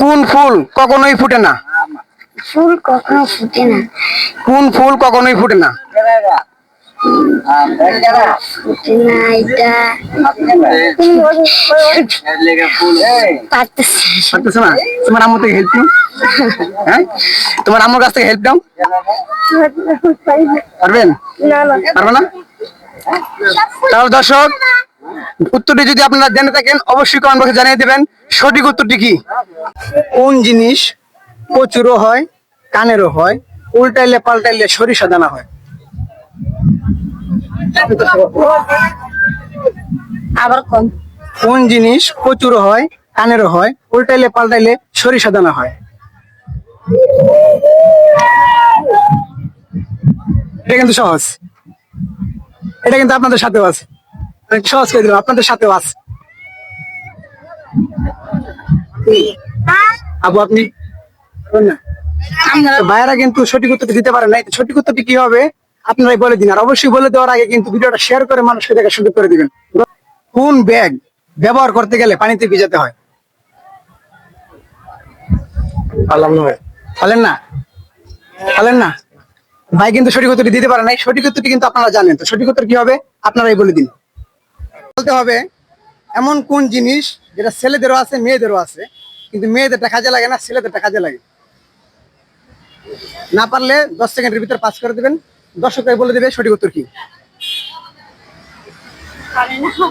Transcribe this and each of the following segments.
কোন ফুল কখনোই ফুটে না? ফুল কখনো ফুটে না। কোন ফুল কখনোই ফুটে না? তোমার আম্মু থেকে হেল্প হ্যাঁ? তোমার আম্মুর কাছ থেকে হেল্প দাও পারবেন? পারবে না? তাহলে দর্শক উত্তরটি যদি আপনারা জেনে থাকেন অবশ্যই কমেন্ট বক্সে জানিয়ে দেবেন। সঠিক উত্তরটি কি? কোন জিনিস প্রচুরও হয় কানেরও হয় উল্টাইলে পাল্টাইলে সরিষা দানা হয়? আবার কম কোন জিনিস প্রচুরও হয় কানেরও হয় উল্টাইলে পাল্টাইলে সরিষা দানা হয়? এটা কিন্তু সহজ। এটা কিন্তু আপনাদের সাথেও আছে। সহজ করে দিলাম আপনাদের সাথেও আছে। আবু আপনি ভাইয়েরা কিন্তু সঠিক উত্তরটি দিতে পারে নাই। তো সঠিক উত্তরটি কি হবে? আপনারাই বলে দিন আর অবশ্যই বলে দেওয়ার আগে কিন্তু ভিডিওটা শেয়ার করে মানুষকে দেখার সুযোগ করে দিবেন। কোন ব্যাগ ব্যবহার করতে গেলে পানিতে ভিজাতে হয়? না পারলেন না? পারলেন না? ভাই কিন্তু সঠিক উত্তরটি দিতে পারে নাই। সঠিক উত্তরটি কিন্তু আপনারা জানেন। তো সঠিক উত্তর কি হবে? আপনারাই বলে দিন। বলতে হবে এমন কোন জিনিস যেটা ছেলেদেরও আছে মেয়েদেরও আছে কিন্তু মেয়েদেরটা কাজে লাগে না ছেলেদেরটা কাজে লাগে। না পারলে দশ সেকেন্ডের ভিতরে পাস করে দেবেন দর্শকরাই বলে দেবে সঠিক উত্তর কি।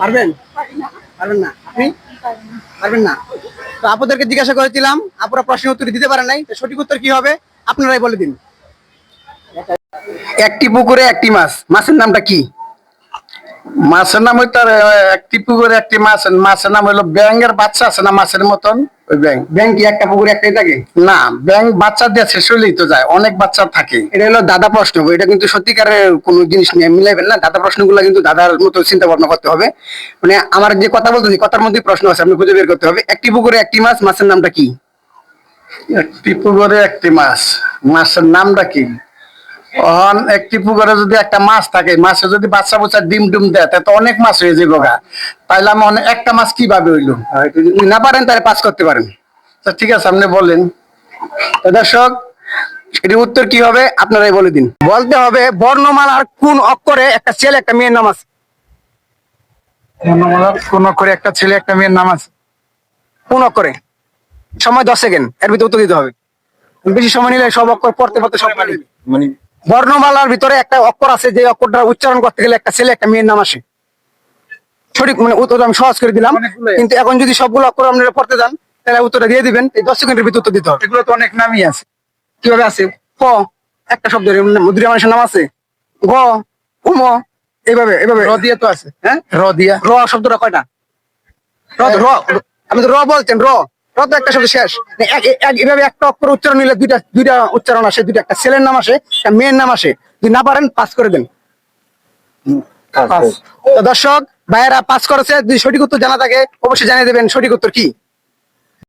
পারবেন? পারবেন না। আপনি? পারবেন না। তো আপুদেরকে জিজ্ঞাসা করেছিলাম আপুরা প্রশ্নের উত্তর দিতে পারে নাই তো সঠিক উত্তর কি হবে? আপনারাই বলে দিন। একটি পুকুরে একটি মাছ মাছের নামটা কি? মাছের নাম হইতো একটি পুকুরে একটি মাছ মাছের নাম হইল ব্যাঙের বাচ্চা আছে না মাছের মতন? ওই কি একটা পুকুরে একটাই থাকে? না বাচ্চা দিয়ে শেষ হলেই তো যায় অনেক বাচ্চা থাকে। এটা হলো দাদা প্রশ্ন এটা কিন্তু সত্যিকারের কোনো জিনিস নিয়ে মিলাইবেন না দাদা প্রশ্নগুলো কিন্তু দাদার মতো চিন্তা ভাবনা করতে হবে। মানে আমার যে কথা বলতেছি কথার মধ্যে প্রশ্ন আছে আপনি খুঁজে বের করতে হবে। একটি পুকুরে একটি মাছ মাছের নামটা কি? একটি পুকুরে একটি মাছ মাছের নামটা কি? অহন একটি পুকুরে যদি একটা মাছ থাকে মাছে যদি বাচ্চা বাচ্চা ডিম ডিম দেয় তো অনেক মাছ হয়ে যাবে গা। তাইলে আমি অনেক- একটা মাছ কীভাবে হইল? যদি না পারেন তাহলে পাস করতে পারেন। তো ঠিক আছে আপনি বলেন। তো দর্শক এটির উত্তর কি হবে? আপনারাই বলে দিন। বলতে হবে বর্ণমালার কোন অক্ষরে একটা ছেলে একটা মেয়ের নাম আছে? কোন করে একটা ছেলে একটা মেয়ের নাম আছে? কোন অক্ষরে? সময় দশ সেকেন্ড এর ভিতরে উত্তর দিতে হবে। বেশি সময় নিলে সব অক্ষর পড়তে পড়তে সব মানে বর্ণমালার ভিতরে একটা অক্ষর আছে যে অক্ষরটা উচ্চারণ করতে গেলে একটা ছেলে একটা মেয়ের নাম আসে। সঠিক মানে উত্তর আমি সহজ করে দিলাম। কিন্তু এখন যদি সবগুলো অক্ষর আপনারা পড়তে যান তাহলে উত্তরটা দিয়ে দিবেন। এই দশ সেকেন্ডের ভিতরে উত্তর দিতে হবে। এগুলো তো অনেক নামই আছে। কীভাবে আছে? ক একটা শব্দ মুদ্রা মানুষের নাম আছে। গ উম এইভাবে এইভাবে। র দিয়ে তো আছে। হ্যাঁ? র দিয়া। র শব্দটা কয়টা? র। আপনি তো র বলছেন র। র একটা শব্দ শেষ। এক- এক- এভাবে একটা অক্ষর উচ্চারণ নিলে দুইটা দুইটা উচ্চারণ আসে দুইটা একটা ছেলের নাম আসে একটা মেয়ের নাম আসে। যদি না পারেন পাস করে দেন। দর্শক ভাইয়েরা পাস করেছে যদি সঠিক উত্তর জানা থাকে অবশ্যই জানিয়ে দেবেন। সঠিক উত্তর কি?